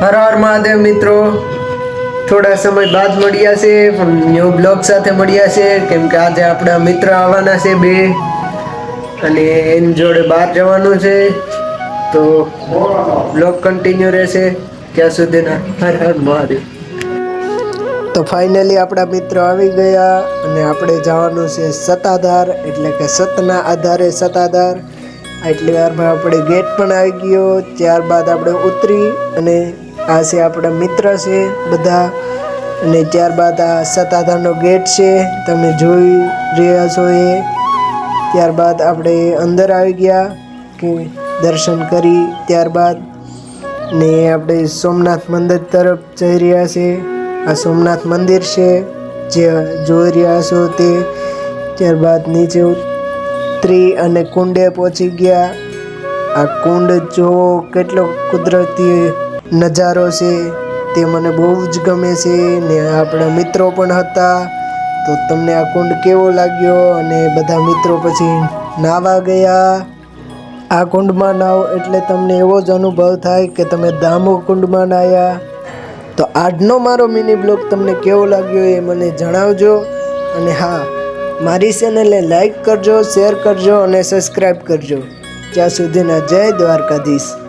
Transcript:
હર હર મહાદેવ મિત્રો. થોડા સમય બાદ મળ્યા છે. ન્યૂ બ્લોગ સાથે મળ્યા છે. કેમ કે આજે આપણા મિત્ર આવવાના છે બે. અને એની જોડે બહાર જવાનું છે. તો બ્લોગ કન્ટિન્યુ રહેશે. ત્યાં સુધીના હર હર મહાદેવ. તો ફાઇનલી આપણા મિત્રો આવી ગયા. અને આપણે જવાનું છે સત્તાધાર. એટલે કે સતના આધારે સત્તાધાર. એટલી વારમાં આપણે ગેટ પણ આવી ગયો, ત્યારબાદ આપણે ઉતરી અને આ છે આપણા મિત્ર છે બધા. અને ત્યારબાદ આ સત્તાધારનો ગેટ છે, તમે જોઈ રહ્યા છો એ. ત્યારબાદ આપણે અંદર આવી ગયા કે દર્શન કરી ત્યારબાદ. ને આપણે સોમનાથ મંદિર તરફ જઈ રહ્યા છે. આ સોમનાથ મંદિર છે, જે જોઈ રહ્યા છો તે. ત્યારબાદ નીચે ઉતરી અને કુંડે પહોંચી ગયા. આ કુંડ જો કેટલો કુદરતી નજારો છે. તે મને બહુ જ ગમે છે ને આપણા મિત્રો પણ હતા. તો તમને આ કુંડ કેવો લાગ્યો? અને બધા મિત્રો પછી નાવા ગયા. આ કુંડમાં નાવ એટલે તમને એવો જ અનુભવ થાય કે તમે દામો કુંડમાં નાહ્યા તો આજનો મારો મિની બ્લોગ તમને કેવો લાગ્યો એ મને જણાવજો. અને હા મારી ચેનલને લાઈક કરજો શેર કરજો અને સબસ્ક્રાઈબ કરજો. ત્યાં સુધીના જય દ્વારકાધીશ.